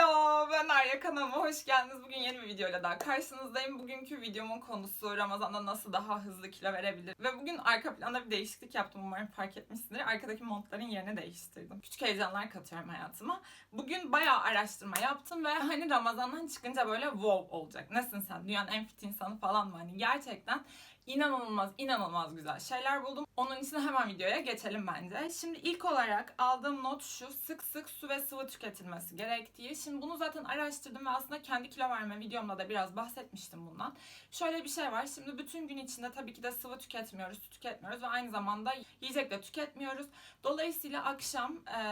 Hello ben Arya kanalıma hoş geldiniz. Bugün yeni bir videoyla daha karşınızdayım. Bugünkü videomun konusu Ramazan'da nasıl daha hızlı kilo verebilir. Ve bugün arka planda bir değişiklik yaptım umarım fark etmişsindir. Arkadaki montların yerini değiştirdim. Küçük heyecanlar katıyorum hayatıma. Bugün bayağı araştırma yaptım ve hani Ramazan'dan çıkınca böyle wow olacak. Nesin sen? Dünyanın en fit insanı falan mı? Hani gerçekten inanılmaz inanılmaz güzel şeyler buldum. Onun için hemen videoya geçelim bence. Şimdi ilk olarak aldığım not şu. Sık sık su ve sıvı tüketilmesi gerektiği. Şimdi bunu zaten araştırdım ve aslında kendi kilo verme videomda da biraz bahsetmiştim bundan. Şöyle bir şey var. Şimdi bütün gün içinde tabii ki de sıvı tüketmiyoruz, su tüketmiyoruz ve aynı zamanda yiyecek de tüketmiyoruz. Dolayısıyla akşam e,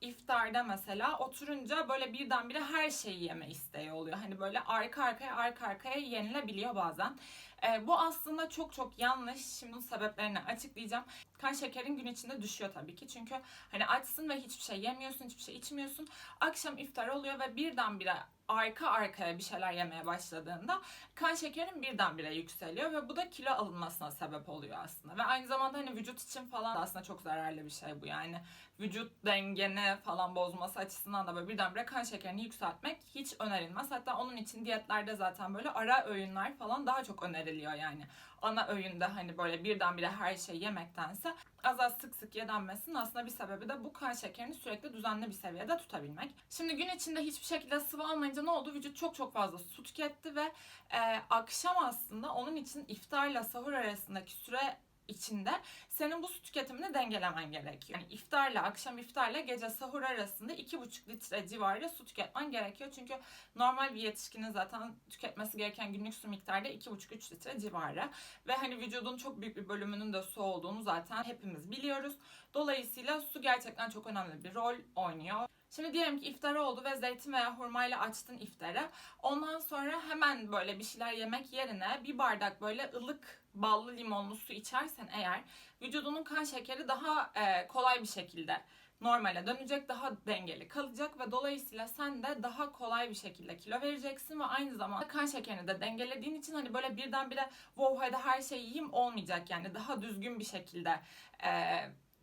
iftarda mesela oturunca böyle birdenbire her şeyi yeme isteği oluyor. Hani böyle arka arkaya arka arkaya yenilebiliyor bazen. E, bu aslında çok çok yanlış. Şimdi bunun sebeplerini açıklayacağım. Kan şekerin gün içinde düşüyor tabii ki. Çünkü hani açsın ve hiçbir şey yemiyorsun, hiçbir şey içmiyorsun. Akşam iftar oluyor ve birdenbire arka arkaya bir şeyler yemeye başladığında kan şekerin birdenbire yükseliyor ve bu da kilo alınmasına sebep oluyor aslında. Ve aynı zamanda hani vücut için falan da aslında çok zararlı bir şey bu yani. Vücut dengeni falan bozması açısından da böyle birdenbire kan şekerini yükseltmek hiç önerilmez. Hatta onun için diyetlerde zaten böyle ara öğünler falan daha çok öneriliyor yani. Ana öğünde hani böyle birdenbire her şey yemektense az az sık sık yedenmesinin aslında bir sebebi de bu kan şekerini sürekli düzenli bir seviyede tutabilmek. Şimdi gün içinde hiçbir şekilde sıvı almayınca ne oldu? Vücut çok çok fazla su tüketti ve e, akşam aslında onun için iftarla sahur arasındaki süre içinde senin bu su tüketimini dengelemen gerekiyor. Yani iftarla, akşam iftarla gece sahur arasında 2,5 litre civarı su tüketmen gerekiyor. Çünkü normal bir yetişkinin zaten tüketmesi gereken günlük su miktarı da 2,5-3 litre civarı. Ve hani vücudun çok büyük bir bölümünün de su olduğunu zaten hepimiz biliyoruz. Dolayısıyla su gerçekten çok önemli bir rol oynuyor. Şimdi diyelim ki iftar oldu ve zeytin veya hurmayla açtın iftarı. Ondan sonra hemen böyle bir şeyler yemek yerine bir bardak böyle ılık ballı limonlu su içersen eğer vücudunun kan şekeri daha e, kolay bir şekilde normale dönecek, daha dengeli kalacak ve dolayısıyla sen de daha kolay bir şekilde kilo vereceksin ve aynı zamanda kan şekerini de dengelediğin için hani böyle birdenbire wow hadi her şeyi yiyeyim olmayacak yani daha düzgün bir şekilde e,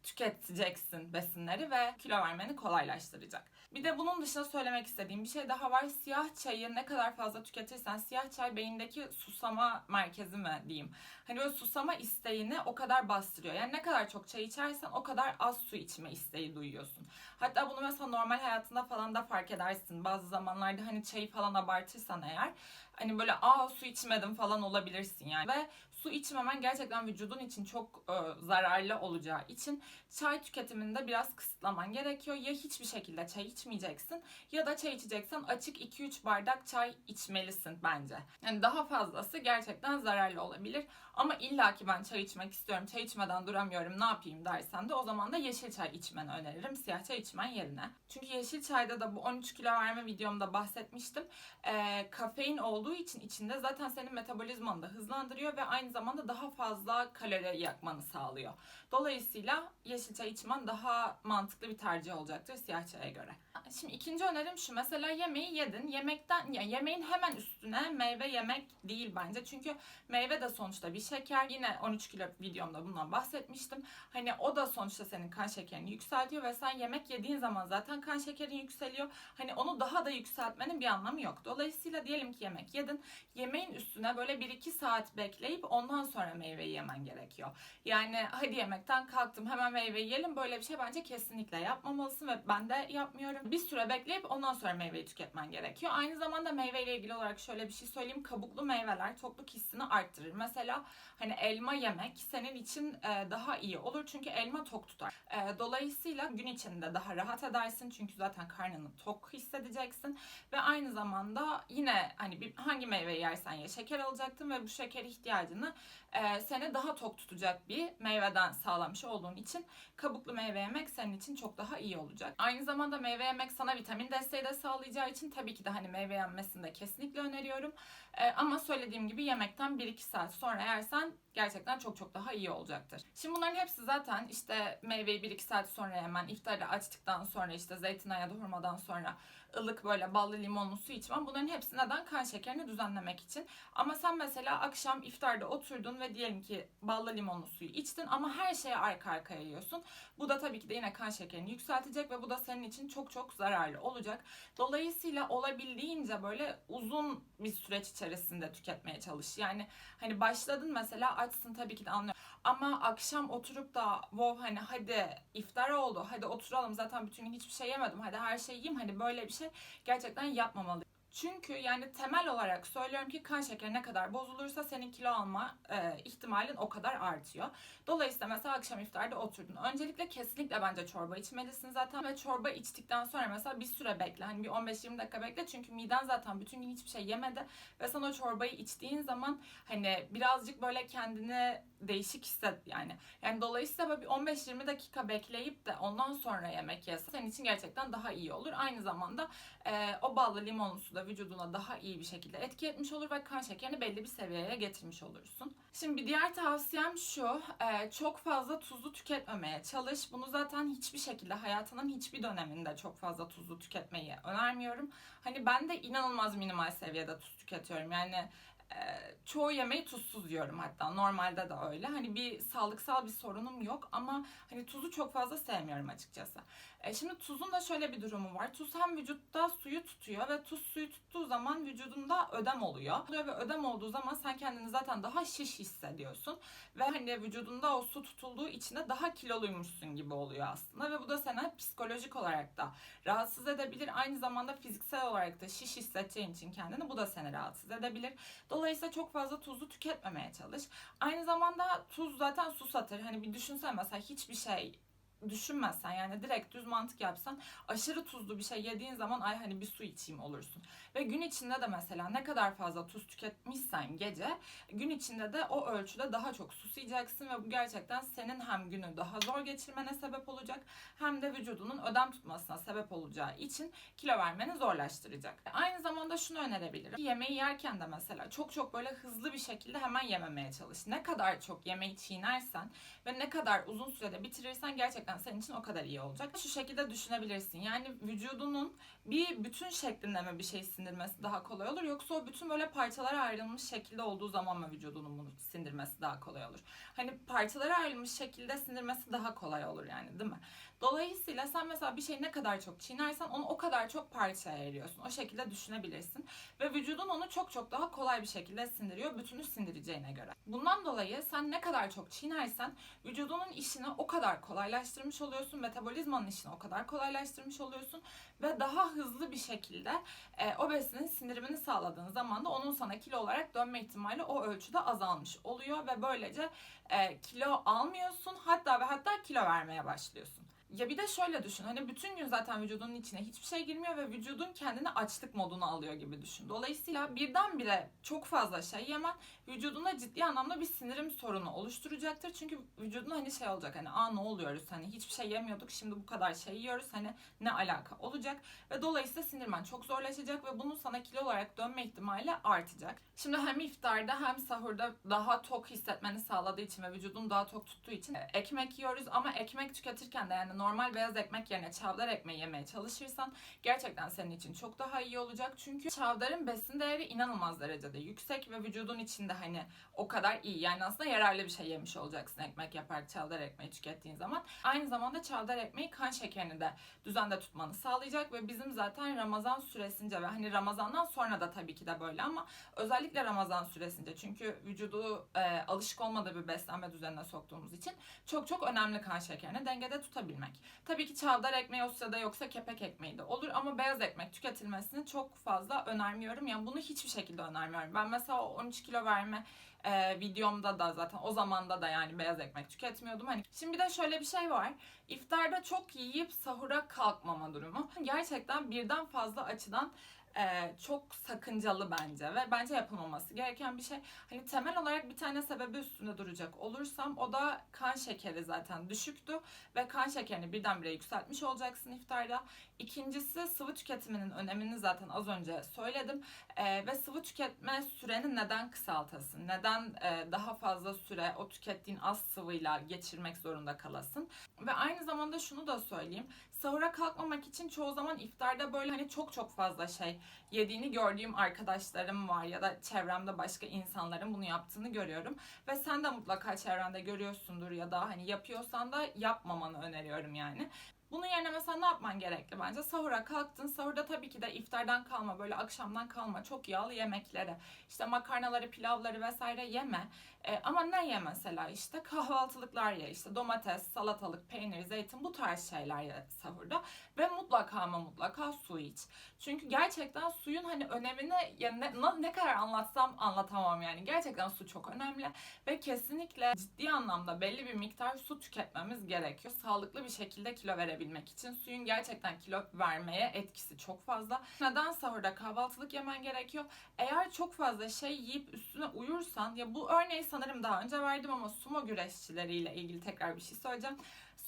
tüketeceksin besinleri ve kilo vermeni kolaylaştıracak. Bir de bunun dışında söylemek istediğim bir şey daha var. Siyah çayı ne kadar fazla tüketirsen siyah çay beyindeki susama merkezi mi diyeyim. Hani böyle susama isteğini o kadar bastırıyor. Yani ne kadar çok çay içersen o kadar az su içme isteği duyuyorsun. Hatta bunu mesela normal hayatında falan da fark edersin. Bazı zamanlarda hani çayı falan abartırsan eğer hani böyle aa su içmedim falan olabilirsin yani. Ve su içmemen gerçekten vücudun için çok e, zararlı olacağı için çay tüketiminde biraz kısıtlaman gerekiyor. Ya hiçbir şekilde çay içmeyeceksin ya da çay içeceksen açık 2-3 bardak çay içmelisin bence. Yani daha fazlası gerçekten zararlı olabilir. Ama illaki ben çay içmek istiyorum, çay içmeden duramıyorum ne yapayım dersen de o zaman da yeşil çay içmeni öneririm siyah çay içmen yerine. Çünkü yeşil çayda da bu 13 kilo verme videomda bahsetmiştim. E, kafein olduğu için içinde zaten senin metabolizmanı da hızlandırıyor ve aynı zamanda daha fazla kalori yakmanı sağlıyor. Dolayısıyla yeşil çay içmen daha mantıklı bir tercih olacaktır siyah çaya göre. Şimdi ikinci önerim şu. Mesela yemeği yedin. Yemekten ya yemeğin hemen üstüne meyve yemek değil bence. Çünkü meyve de sonuçta bir şeker. Yine 13 kilo videomda bundan bahsetmiştim. Hani o da sonuçta senin kan şekerini yükseltiyor ve sen yemek yediğin zaman zaten kan şekerin yükseliyor. Hani onu daha da yükseltmenin bir anlamı yok. Dolayısıyla diyelim ki yemek yedin. Yemeğin üstüne böyle 1-2 saat bekleyip ondan sonra meyveyi yemen gerekiyor. Yani hadi yemekten kalktım hemen meyve yiyelim. Böyle bir şey bence kesinlikle yapmamalısın ve ben de yapmıyorum. Bir süre bekleyip ondan sonra meyveyi tüketmen gerekiyor. Aynı zamanda meyveyle ilgili olarak şöyle bir şey söyleyeyim. Kabuklu meyveler tokluk hissini arttırır. Mesela hani elma yemek senin için e, daha iyi olur. Çünkü elma tok tutar. E, dolayısıyla gün içinde daha rahat edersin. Çünkü zaten karnını tok hissedeceksin. Ve aynı zamanda yine hani bir, hangi meyveyi yersen ye şeker alacaktın ve bu şeker ihtiyacını e, seni daha tok tutacak bir meyveden sağlamış olduğun için kabuklu meyve yemek senin için çok daha iyi olacak. Aynı zamanda meyve yemek sana vitamin desteği de sağlayacağı için tabii ki de hani meyve yenmesini de kesinlikle öneriyorum. E, ama söylediğim gibi yemekten 1-2 saat sonra yersen gerçekten çok çok daha iyi olacaktır. Şimdi bunların hepsi zaten işte meyveyi 1-2 saat sonra yemen, iftarda açtıktan sonra işte zeytinyağı ya da hurmadan sonra ılık böyle ballı limonlu su içmem. Bunların hepsi neden? Kan şekerini düzenlemek için. Ama sen mesela akşam iftarda oturdun ve diyelim ki ballı limonlu suyu içtin ama her şeye arka arkaya yiyorsun. Bu da tabii ki de yine kan şekerini yükseltecek ve bu da senin için çok çok zararlı olacak. Dolayısıyla olabildiğince böyle uzun bir süreç içerisinde tüketmeye çalış. Yani hani başladın mesela açsın tabii ki de anlıyorum. Ama akşam oturup da wow hani hadi iftar oldu hadi oturalım zaten bütün gün hiçbir şey yemedim hadi her şeyi yiyeyim hani böyle bir şey gerçekten yapmamalı. Çünkü yani temel olarak söylüyorum ki kan şekeri ne kadar bozulursa senin kilo alma e, ihtimalin o kadar artıyor. Dolayısıyla mesela akşam iftarda oturdun. Öncelikle kesinlikle bence çorba içmelisin zaten ve çorba içtikten sonra mesela bir süre bekle. Hani bir 15-20 dakika bekle çünkü miden zaten bütün gün hiçbir şey yemedi ve sen o çorbayı içtiğin zaman hani birazcık böyle kendini değişik hisset yani. Yani dolayısıyla böyle bir 15-20 dakika bekleyip de ondan sonra yemek yesen senin için gerçekten daha iyi olur. Aynı zamanda e, o ballı limonlu su da vücuduna daha iyi bir şekilde etki etmiş olur ve kan şekerini belli bir seviyeye getirmiş olursun. Şimdi bir diğer tavsiyem şu, e, çok fazla tuzlu tüketmemeye çalış. Bunu zaten hiçbir şekilde hayatının hiçbir döneminde çok fazla tuzlu tüketmeyi önermiyorum. Hani ben de inanılmaz minimal seviyede tuz tüketiyorum. Yani e, çoğu yemeği tuzsuz yiyorum hatta normalde de öyle. Hani bir sağlıksal bir sorunum yok ama hani tuzu çok fazla sevmiyorum açıkçası. E, şimdi tuzun da şöyle bir durumu var. Tuz hem vücutta suyu tutuyor ve tuz suyu tuttuğu zaman vücudunda ödem oluyor. Ve ödem olduğu zaman sen kendini zaten daha şiş hissediyorsun. Ve hani vücudunda o su tutulduğu için de daha kiloluymuşsun gibi oluyor aslında. Ve bu da seni psikolojik olarak da rahatsız edebilir. Aynı zamanda fiziksel olarak da şiş hissedeceğin için kendini bu da seni rahatsız edebilir. Dolayısıyla çok fazla tuzlu tüketmemeye çalış. Aynı zamanda tuz zaten su satır. Hani bir düşünsene mesela hiçbir şey düşünmezsen yani direkt düz mantık yapsan aşırı tuzlu bir şey yediğin zaman ay hani bir su içeyim olursun. Ve gün içinde de mesela ne kadar fazla tuz tüketmişsen gece gün içinde de o ölçüde daha çok susayacaksın ve bu gerçekten senin hem günü daha zor geçirmene sebep olacak hem de vücudunun ödem tutmasına sebep olacağı için kilo vermeni zorlaştıracak. Aynı zamanda şunu önerebilirim. Yemeği yerken de mesela çok çok böyle hızlı bir şekilde hemen yememeye çalış. Ne kadar çok yemeği çiğnersen ve ne kadar uzun sürede bitirirsen gerçekten senin için o kadar iyi olacak. Şu şekilde düşünebilirsin. Yani vücudunun bir bütün şeklinde mi bir şey sindirmesi daha kolay olur yoksa o bütün böyle parçalara ayrılmış şekilde olduğu zaman mı vücudunun bunu sindirmesi daha kolay olur? Hani parçalara ayrılmış şekilde sindirmesi daha kolay olur yani değil mi? Dolayısıyla sen mesela bir şeyi ne kadar çok çiğnersen onu o kadar çok parçaya ayırıyorsun. O şekilde düşünebilirsin. Ve vücudun onu çok çok daha kolay bir şekilde sindiriyor. Bütünü sindireceğine göre. Bundan dolayı sen ne kadar çok çiğnersen vücudunun işini o kadar kolaylaştırmış oluyorsun. Metabolizmanın işini o kadar kolaylaştırmış oluyorsun. Ve daha hızlı bir şekilde e, o besinin sindirimini sağladığın zaman da onun sana kilo olarak dönme ihtimali o ölçüde azalmış oluyor. Ve böylece e, kilo almıyorsun. Hatta ve hatta kilo vermeye başlıyorsun. Ya bir de şöyle düşün. Hani bütün gün zaten vücudunun içine hiçbir şey girmiyor ve vücudun kendini açlık moduna alıyor gibi düşün. Dolayısıyla birdenbire çok fazla şey yemen vücudunda ciddi anlamda bir sinirim sorunu oluşturacaktır. Çünkü vücudun hani şey olacak hani aa ne oluyoruz hani hiçbir şey yemiyorduk şimdi bu kadar şey yiyoruz hani ne alaka olacak ve dolayısıyla sindirmen çok zorlaşacak ve bunun sana kilo olarak dönme ihtimali artacak. Şimdi hem iftarda hem sahurda daha tok hissetmeni sağladığı için ve vücudun daha tok tuttuğu için ekmek yiyoruz ama ekmek tüketirken de yani normal beyaz ekmek yerine çavdar ekmeği yemeye çalışırsan gerçekten senin için çok daha iyi olacak. Çünkü çavdarın besin değeri inanılmaz derecede yüksek ve vücudun içinde hani o kadar iyi. Yani aslında yararlı bir şey yemiş olacaksın ekmek yapar çavdar ekmeği tükettiğin zaman. Aynı zamanda çavdar ekmeği kan şekerini de düzende tutmanı sağlayacak ve bizim zaten Ramazan süresince ve hani Ramazandan sonra da tabii ki de böyle ama özellikle Ramazan süresince çünkü vücudu e, alışık olmadığı bir beslenme düzenine soktuğumuz için çok çok önemli kan şekerini dengede tutabilmek. Tabii ki çavdar ekmeği sırada yoksa kepek ekmeği de olur ama beyaz ekmek tüketilmesini çok fazla önermiyorum. Yani bunu hiçbir şekilde önermiyorum. Ben mesela 13 kilo verme e, videomda da zaten o zamanda da yani beyaz ekmek tüketmiyordum. Hani şimdi de şöyle bir şey var. İftarda çok yiyip sahura kalkmama durumu. Gerçekten birden fazla açıdan e, çok sakıncalı bence ve bence yapılmaması gereken bir şey. Hani temel olarak bir tane sebebi üstünde duracak olursam o da kan şekeri zaten düşüktü ve kan şekerini birdenbire yükseltmiş olacaksın iftarda. İkincisi sıvı tüketiminin önemini zaten az önce söyledim e, ve sıvı tüketme süreni neden kısaltasın? Neden e, daha fazla süre o tükettiğin az sıvıyla geçirmek zorunda kalasın? Ve aynı zamanda şunu da söyleyeyim. Sahura kalkmamak için çoğu zaman iftarda böyle hani çok çok fazla şey yediğini gördüğüm arkadaşlarım var ya da çevremde başka insanların bunu yaptığını görüyorum. Ve sen de mutlaka çevrende görüyorsundur ya da hani yapıyorsan da yapmamanı öneriyorum yani. Bunun yerine mesela ne yapman gerekli bence? Sahura kalktın. Sahurda tabii ki de iftardan kalma, böyle akşamdan kalma çok yağlı yemekleri, işte makarnaları, pilavları vesaire yeme. E, ama ne ye mesela işte kahvaltılıklar ye, işte domates, salatalık, peynir, zeytin bu tarz şeyler ye sahurda. Ve mutlaka ama mutlaka su iç. Çünkü gerçekten suyun hani önemini ya ne, ne kadar anlatsam anlatamam yani. Gerçekten su çok önemli ve kesinlikle ciddi anlamda belli bir miktar su tüketmemiz gerekiyor. Sağlıklı bir şekilde kilo verebilmek için suyun gerçekten kilo vermeye etkisi çok fazla. Neden sahurda kahvaltılık yemen gerekiyor? Eğer çok fazla şey yiyip üstüne uyursan ya bu örneği sanırım daha önce verdim ama sumo güreşçileriyle ilgili tekrar bir şey söyleyeceğim.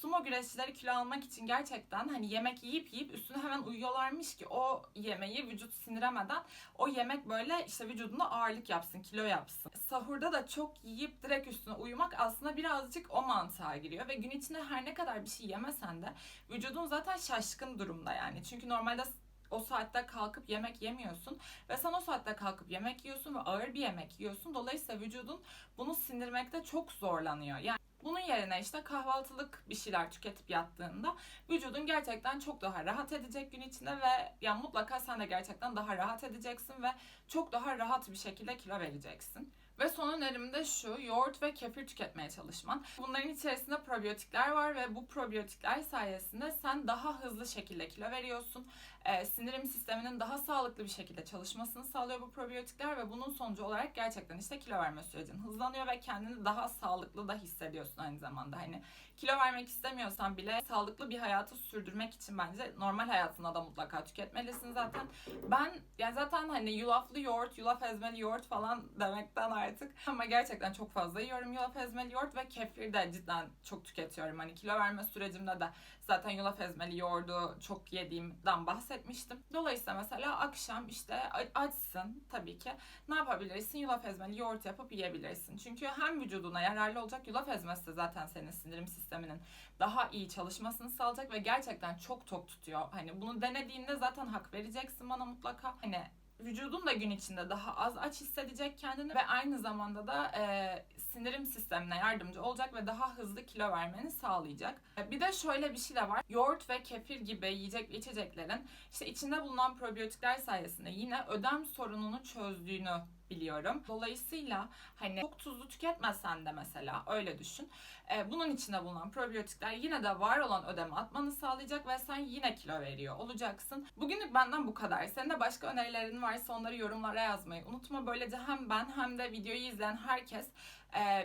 Sumo güreşçileri kilo almak için gerçekten hani yemek yiyip yiyip üstüne hemen uyuyorlarmış ki o yemeği vücut sindiremeden o yemek böyle işte vücudunda ağırlık yapsın, kilo yapsın. Sahurda da çok yiyip direkt üstüne uyumak aslında birazcık o mantığa giriyor ve gün içinde her ne kadar bir şey yemesen de vücudun zaten şaşkın durumda yani. Çünkü normalde o saatte kalkıp yemek yemiyorsun ve sen o saatte kalkıp yemek yiyorsun ve ağır bir yemek yiyorsun. Dolayısıyla vücudun bunu sindirmekte çok zorlanıyor. Yani bunun yerine işte kahvaltılık bir şeyler tüketip yattığında vücudun gerçekten çok daha rahat edecek gün içinde ve yani mutlaka sen de gerçekten daha rahat edeceksin ve çok daha rahat bir şekilde kilo vereceksin. Ve son önerim de şu, yoğurt ve kefir tüketmeye çalışman. Bunların içerisinde probiyotikler var ve bu probiyotikler sayesinde sen daha hızlı şekilde kilo veriyorsun. Ee, sindirim sisteminin daha sağlıklı bir şekilde çalışmasını sağlıyor bu probiyotikler ve bunun sonucu olarak gerçekten işte kilo verme sürecin hızlanıyor ve kendini daha sağlıklı da hissediyorsun aynı zamanda. Hani kilo vermek istemiyorsan bile sağlıklı bir hayatı sürdürmek için bence normal hayatında da mutlaka tüketmelisin zaten. Ben yani zaten hani yulaflı yoğurt, yulaf ezmeli yoğurt falan demekten artık ama gerçekten çok fazla yiyorum yulaf ezmeli yoğurt ve kefir de cidden çok tüketiyorum. Hani kilo verme sürecimde de zaten yulaf ezmeli yoğurdu çok yediğimden bahsetmiştim. Dolayısıyla mesela akşam işte açsın tabii ki ne yapabilirsin? Yulaf ezmeli yoğurt yapıp yiyebilirsin. Çünkü hem vücuduna yararlı olacak yulaf ezmesi de zaten senin sindirim sisteminin daha iyi çalışmasını sağlayacak ve gerçekten çok tok tutuyor. Hani bunu denediğinde zaten hak vereceksin bana mutlaka. Hani vücudun da gün içinde daha az aç hissedecek kendini ve aynı zamanda da e, sindirim sistemine yardımcı olacak ve daha hızlı kilo vermeni sağlayacak. Bir de şöyle bir şey de var. Yoğurt ve kefir gibi yiyecek ve içeceklerin işte içinde bulunan probiyotikler sayesinde yine ödem sorununu çözdüğünü biliyorum. Dolayısıyla hani çok tuzlu tüketmesen de mesela öyle düşün. E, bunun içinde bulunan probiyotikler yine de var olan ödemi atmanı sağlayacak ve sen yine kilo veriyor olacaksın. Bugünlük benden bu kadar. Senin de başka önerilerin varsa onları yorumlara yazmayı unutma. Böylece hem ben hem de videoyu izleyen herkes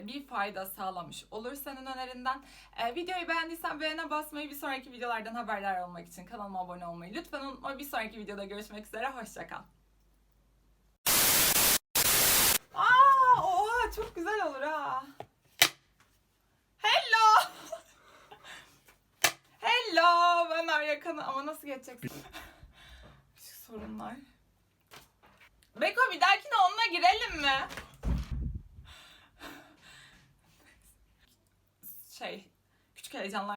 bir fayda sağlamış olur senin önerinden. E, videoyu beğendiysen beğene basmayı, bir sonraki videolardan haberdar olmak için kanalıma abone olmayı lütfen unutma. Bir sonraki videoda görüşmek üzere. Hoşçakal. Aa, oha çok güzel olur ha. Hello. Hello. Ben Arya Kanı ama nasıl geçeceksin? Sorunlar. Beko bir dahakine onunla girelim mi? Şey, küçük heyecanlar